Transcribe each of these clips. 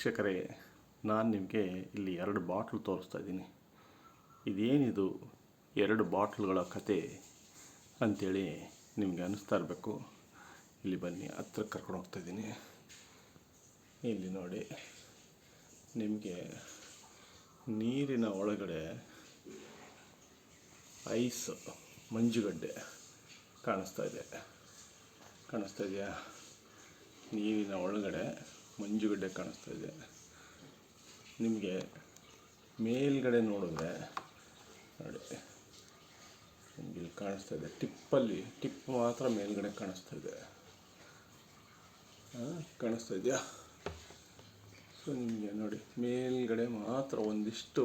ವೀಕ್ಷಕರೇ, ನಾನು ನಿಮಗೆ ಇಲ್ಲಿ ಎರಡು ಬಾಟ್ಲು ತೋರಿಸ್ತಾ ಇದ್ದೀನಿ. ಇದೇನಿದು ಎರಡು ಬಾಟ್ಲುಗಳ ಕತೆ ಅಂಥೇಳಿ ನಿಮಗೆ ಅನ್ನಿಸ್ತಾ ಇರಬೇಕು. ಇಲ್ಲಿ ಬನ್ನಿ, ಹತ್ರ ಕರ್ಕೊಂಡು ಹೋಗ್ತಾ ಇದ್ದೀನಿ. ಇಲ್ಲಿ ನೋಡಿ, ನಿಮಗೆ ನೀರಿನ ಒಳಗಡೆ ಐಸ್ ಮಂಜುಗಡ್ಡೆ ಕಾಣಿಸ್ತಾ ಇದೆ. ಕಾಣಿಸ್ತಾ ಇದೆಯಾ? ನೀರಿನ ಒಳಗಡೆ ಮಂಜುಗಡ್ಡೆ ಕಾಣಿಸ್ತಾ ಇದೆ. ನಿಮಗೆ ಮೇಲ್ಗಡೆ ನೋಡಿದ್ರೆ ನೋಡಿ, ನಿಮ್ಗೆ ಇಲ್ಲಿ ಕಾಣಿಸ್ತಾ ಇದೆ. ಟಿಪ್ಪಲ್ಲಿ, ಟಿಪ್ ಮಾತ್ರ ಮೇಲ್ಗಡೆ ಕಾಣಿಸ್ತಾ ಇದೆ. ಕಾಣಿಸ್ತಾ ಇದೆಯಾ? ಸೊ ನಿಮಗೆ ನೋಡಿ, ಮೇಲ್ಗಡೆ ಮಾತ್ರ ಒಂದಿಷ್ಟು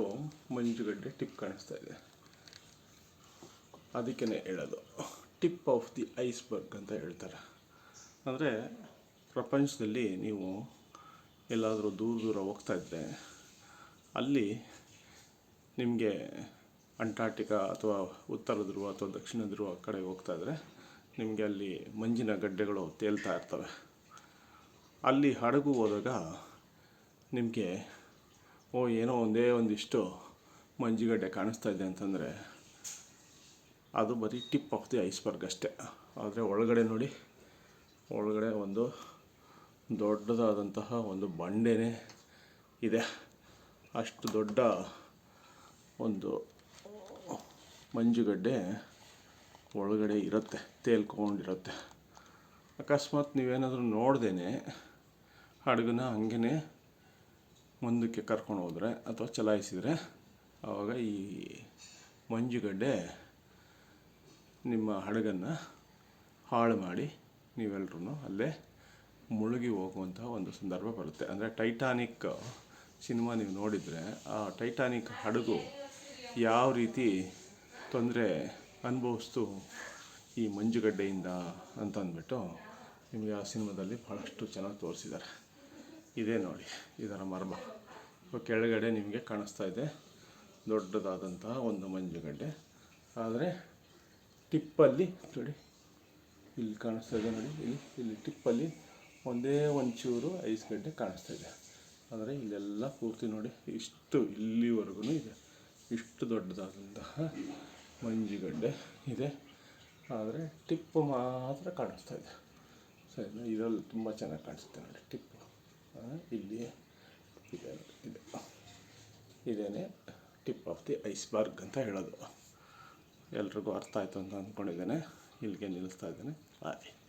ಮಂಜುಗಡ್ಡೆ ಟಿಪ್ ಕಾಣಿಸ್ತಾ ಇದೆ. ಅದಕ್ಕೇ ಹೇಳೋದು, ಟಿಪ್ ಆಫ್ ದಿ ಐಸ್ಬರ್ಗ್ ಅಂತ ಹೇಳ್ತಾರೆ. ಅಂದರೆ ಪ್ರಪಂಚದಲ್ಲಿ ನೀವು ಎಲ್ಲಾದರೂ ದೂರ ದೂರ ಹೋಗ್ತಾ ಇದ್ದರೆ ಅಲ್ಲಿ ನಿಮಗೆ ಅಂಟಾರ್ಟಿಕಾ ಅಥವಾ ಉತ್ತರ ಧ್ರುವ ಅಥವಾ ದಕ್ಷಿಣ ಧ್ರುವ ಕಡೆ ಹೋಗ್ತಾ ಇದ್ದರೆ ನಿಮಗೆ ಅಲ್ಲಿ ಮಂಜಿನ ಗಡ್ಡೆಗಳು ತೇಲ್ತಾ ಇರ್ತವೆ. ಅಲ್ಲಿ ಹಡಗು ಹೋದಾಗ ನಿಮಗೆ, ಓ, ಏನೋ ಒಂದೇ ಒಂದಿಷ್ಟು ಮಂಜುಗಡ್ಡೆ ಕಾಣಿಸ್ತಾ ಇದೆ ಅಂತಂದರೆ ಅದು ಬರೀ ಟಿಪ್ ಆಫ್ ದಿ ಐಸ್ಬರ್ಗ್ ಅಷ್ಟೇ. ಆದರೆ ಒಳಗಡೆ ನೋಡಿ, ಒಳಗಡೆ ಒಂದು ದೊಡ್ಡದಾದಂತಹ ಒಂದು ಬಂಡೆನೇ ಇದೆ. ಅಷ್ಟು ದೊಡ್ಡ ಒಂದು ಮಂಜುಗಡ್ಡೆ ಒಳಗಡೆ ಇರುತ್ತೆ, ತೇಲ್ಕೊಂಡಿರುತ್ತೆ. ಅಕಸ್ಮಾತ್ ನೀವೇನಾದರೂ ನೋಡ್ದೇನೆ ಹಡಗನ್ನ ಹಂಗೇ ಮುಂದಕ್ಕೆ ಕರ್ಕೊಂಡು ಹೋದರೆ ಅಥವಾ ಚಲಾಯಿಸಿದರೆ ಆವಾಗ ಈ ಮಂಜುಗಡ್ಡೆ ನಿಮ್ಮ ಹಡಗನ್ನು ಹಾಳು ಮಾಡಿ ನೀವೆಲ್ಲರೂ ಅಲ್ಲೇ ಮುಳುಗಿ ಹೋಗುವಂಥ ಒಂದು ಸಂದರ್ಭ ಬರುತ್ತೆ. ಅಂದರೆ ಟೈಟಾನಿಕ್ ಸಿನಿಮಾ ನೀವು ನೋಡಿದರೆ, ಆ ಟೈಟಾನಿಕ್ ಹಡಗು ಯಾವ ರೀತಿ ತೊಂದರೆ ಅನುಭವಿಸ್ತು ಈ ಮಂಜುಗಡ್ಡೆಯಿಂದ ಅಂತ ಅಂದ್ಬಿಟ್ಟು ನಿಮಗೆ ಆ ಸಿನಿಮಾದಲ್ಲಿ ಭಾಳಷ್ಟು ಚೆನ್ನಾಗಿ ತೋರಿಸಿದ್ದಾರೆ. ಇದೇ ನೋಡಿ, ಇದರ ಮರ್ಮ. ಕೆಳಗಡೆ ನಿಮಗೆ ಕಾಣಿಸ್ತಾ ಇದೆ ದೊಡ್ಡದಾದಂತಹ ಒಂದು ಮಂಜುಗಡ್ಡೆ. ಆದರೆ ಟಿಪ್ಪಲ್ಲಿ, ನೋಡಿ, ಇಲ್ಲಿ ಕಾಣಿಸ್ತಾ ಇದೆ ನೋಡಿ, ಇಲ್ಲಿ ಇಲ್ಲಿ ಟಿಪ್ಪಲ್ಲಿ ಒಂದೇ ಒಂಚೂರು ಐಸ್ ಗಡ್ಡೆ ಕಾಣಿಸ್ತಾ ಇದೆ. ಆದರೆ ಇಲ್ಲೆಲ್ಲ ಪೂರ್ತಿ ನೋಡಿ ಇಷ್ಟು ಇಲ್ಲಿವರೆಗೂ ಇದೆ. ಇಷ್ಟು ದೊಡ್ಡದಾದಂತಹ ಮಂಜುಗಡ್ಡೆ ಇದೆ. ಆದರೆ ಟಿಪ್ಪು ಮಾತ್ರ ಕಾಣಿಸ್ತಾ ಇದೆ. ಸರಿ ಇದರಲ್ಲಿ ತುಂಬ ಚೆನ್ನಾಗಿ ಕಾಣಿಸುತ್ತೆ ನೋಡಿ ಟಿಪ್ಪು. ಇಲ್ಲಿ ಇದೆ ಇದೆ. ಇದೇನೆ ಟಿಪ್ ಆಫ್ ದಿ ಐಸ್ಬರ್ಗ್ ಅಂತ ಹೇಳೋದು. ಎಲ್ರಿಗೂ ಅರ್ಥ ಆಯಿತು ಅಂತ ಅಂದ್ಕೊಂಡಿದ್ದೇನೆ. ಇಲ್ಲಿಗೆ ನಿಲ್ಲಿಸ್ತಾ ಇದ್ದೇನೆ. ಬಾಯ್.